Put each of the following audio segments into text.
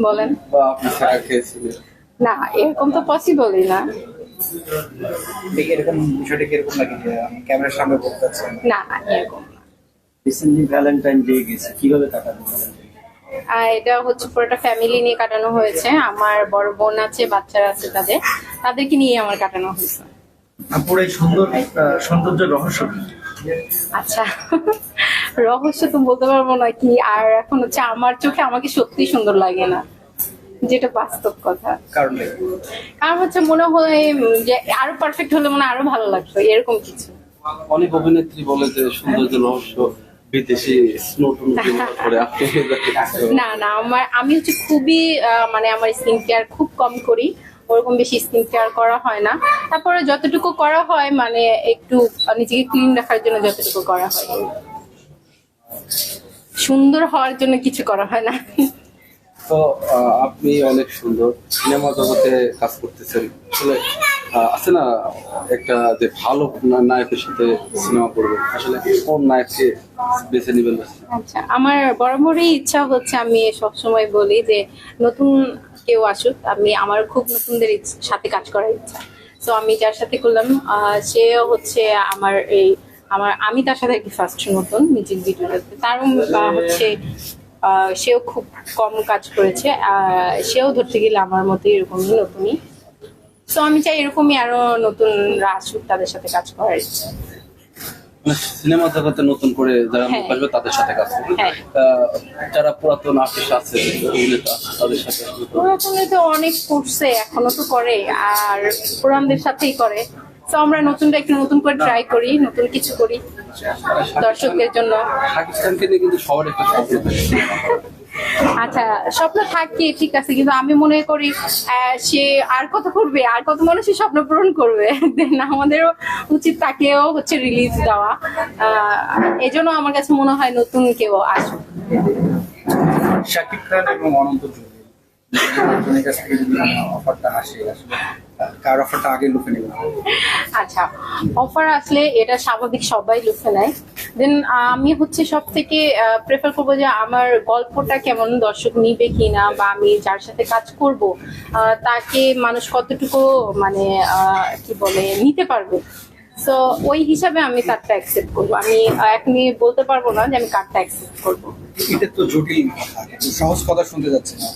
বলেন। না এরকম তো পসিবলই না। এরকম বিষয়টা কীরকম লাগে যে ক্যামেরার সামনে বলতে না না এরকম রিসেন্টলি ভ্যালেন্টাইন ডে গেছে কীভাবে কাটাবেন? আর এটা হচ্ছে পুরোটা ফ্যামিলি নিয়ে কাটানো হয়েছে। আমার বড় বোন আছে বাচ্চারা আছে তাদের। তাদেরকে নিয়ে আমার কাটানো হয়েছে। আপুর এই সুন্দর আহ, সৌন্দর্যের রহস্য আচ্ছা। রহস্য তো বলতে পারব না কি আর এখন হচ্ছে আমার চোখে আমাকে সত্যি সুন্দর লাগে না যেটা বাস্তব কথা। কারণ কারণ হচ্ছে মনে হয় যে আরও পারফেক্ট হলে মনে আরও ভালো লাগতো এরকম কিছু। অনেক অভিনেত্রী বলে যে সৌন্দর্য রহস্য বিদেশি না না আমার আমি হচ্ছে খুবই মানে আমার স্কিন কেয়ার খুব কম করি ওরকম বেশি স্কিন কেয়ার করা হয় না। তারপরে যতটুকু করা হয় মানে একটু নিজেকে ক্লিন রাখার জন্য যতটুকু করা হয়। সুন্দর হওয়ার জন্য কিছু করা হয় না। তো আপনি অনেক সুন্দর সিনেমা জগতে কাজ করতেছেন। আসলে আছে না একটা যে ভালো নায়কের সাথে সিনেমা করবেন? আসলে কোন নায়ককে বেছে নেবেন আচ্ছা আমার বরাবরই ইচ্ছা হচ্ছে আমি সবসময় বলি যে নতুন কেউ আসুক আমি আমার খুব নতুনদের সাথে কাজ করার ইচ্ছা। তো আমি যার সাথে করলাম আহ, সে হচ্ছে আমার এই আমার আমি তার সাথে কি ফার্স্ট নতুন মিউজিক ভিডিওটাতে তারও হচ্ছে সেও খুব কম কাজ করেছে সেও ধরতে গেলে আমার মতো এরকমই নতুনই তো আমি চাই এরকমই আরও নতুনরা আসুক তাদের সাথে কাজ করার ইচ্ছা মানে সিনেমা জগতে নতুন করে যারা হ্যাঁ। আসবে তাদের সাথে কাজ করবেন হ্যাঁ। যারা পুরাতন আর্টিস্ট আছে অভিনেতা তাদের সাথে। পুরাতনে তো অনেক করছে এখনও তো করে আর পুরানদের সাথেই করে তো আমরা নতুনটা একটু নতুন করে ট্রাই করি নতুন কিছু করি দর্শকদের জন্য। শাকিব নিয়ে কিন্তু সবার একটা স্বপ্ন থাকে। আচ্ছা স্বপ্ন থাকে ঠিক আছে কিন্তু আমি মনে করি সে আর কত করবে আর কত মানুষের স্বপ্ন পূরণ করবে। দেন আমাদেরও উচিত তাকেও হচ্ছে রিলিজ দেওয়া। আহ, এজন্য আমার কাছে মনে হয় নতুন কেউ আসুক। শাকিব খান এবং অনন্ত জলিল কাছ থেকে যদি অফারটা আসে আসলে কার অফারটা আগে লুকে নেবেন আচ্ছা অফার আসলে এটা স্বাভাবিক সবাই লুফে নেয়। দেন আমি হচ্ছে সব থেকে প্রেফার করব যে আমার গল্পটা কেমন দর্শক নিবে কিনা বা আমি যার সাথে কাজ করব তাকে মানুষ কতটুকু মানে কি বলে নিতে পারবে। তো ওই হিসাবে আমি তারটা অ্যাকসেপ্ট করব। আমি এখনই বলতে পারব না যে আমি কারটা অ্যাকসেপ্ট করব। এটা তো জটিল সহজ কথা শুনতে যাচ্ছে না।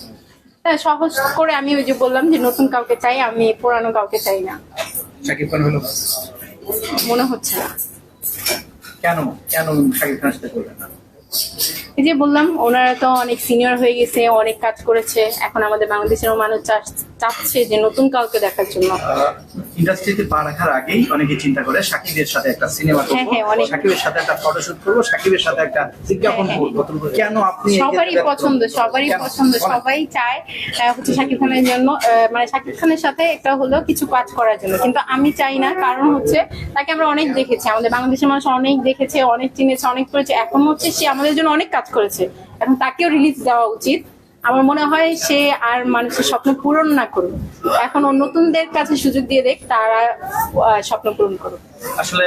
হ্যাঁ সহজ করে আমি ওই যে বললাম যে নতুন কাউকে চাই আমি পুরানো কাউকে চাই না। শাকিব খান হলো মনে হচ্ছে না। কেন? কেন শাকিব খানের সাথে করবেন না? এই যে বললাম ওনারা তো অনেক সিনিয়র হয়ে গেছে অনেক কাজ করেছে। এখন আমাদের বাংলাদেশেরও মানুষ চাচ- চাচ্ছে যে নতুন কাউকে দেখার জন্য। ইন্ডাস্ট্রিতে পা রাখার আগেই অনেকে চিন্তা করে সাকিবের সাথে একটা সিনেমা হ্যাঁ, হ্যাঁ, সাকিবের সাথে একটা ফটোশুট করব সাকিবের সাথে একটা বিজ্ঞাপন হ্যাঁ, করব। কেন আপনি সবারই পছন্দ সবারই পছন্দ সবাই চায় হচ্ছে শাকিব খানের জন্য মানে শাকিব খানের সাথে একটা হলো কিছু কাজ করার জন্য। কিন্তু আমি চাই না কারণ হচ্ছে তাকে আমরা অনেক দেখেছি আমাদের বাংলাদেশের মানুষ অনেক দেখেছে অনেক চিনেছে অনেক করেছে। এখন হচ্ছে সে আমাদের জন্য অনেক কাজ করেছে। এখন তাকেও রিলিজ দেওয়া উচিত। আমার মনে হয় সে আর মানুষের স্বপ্ন পূরণ না করুক। এখন নতুনদের কাছে সুযোগ দিয়ে দেখ, তারা স্বপ্ন পূরণ করুক। আসলে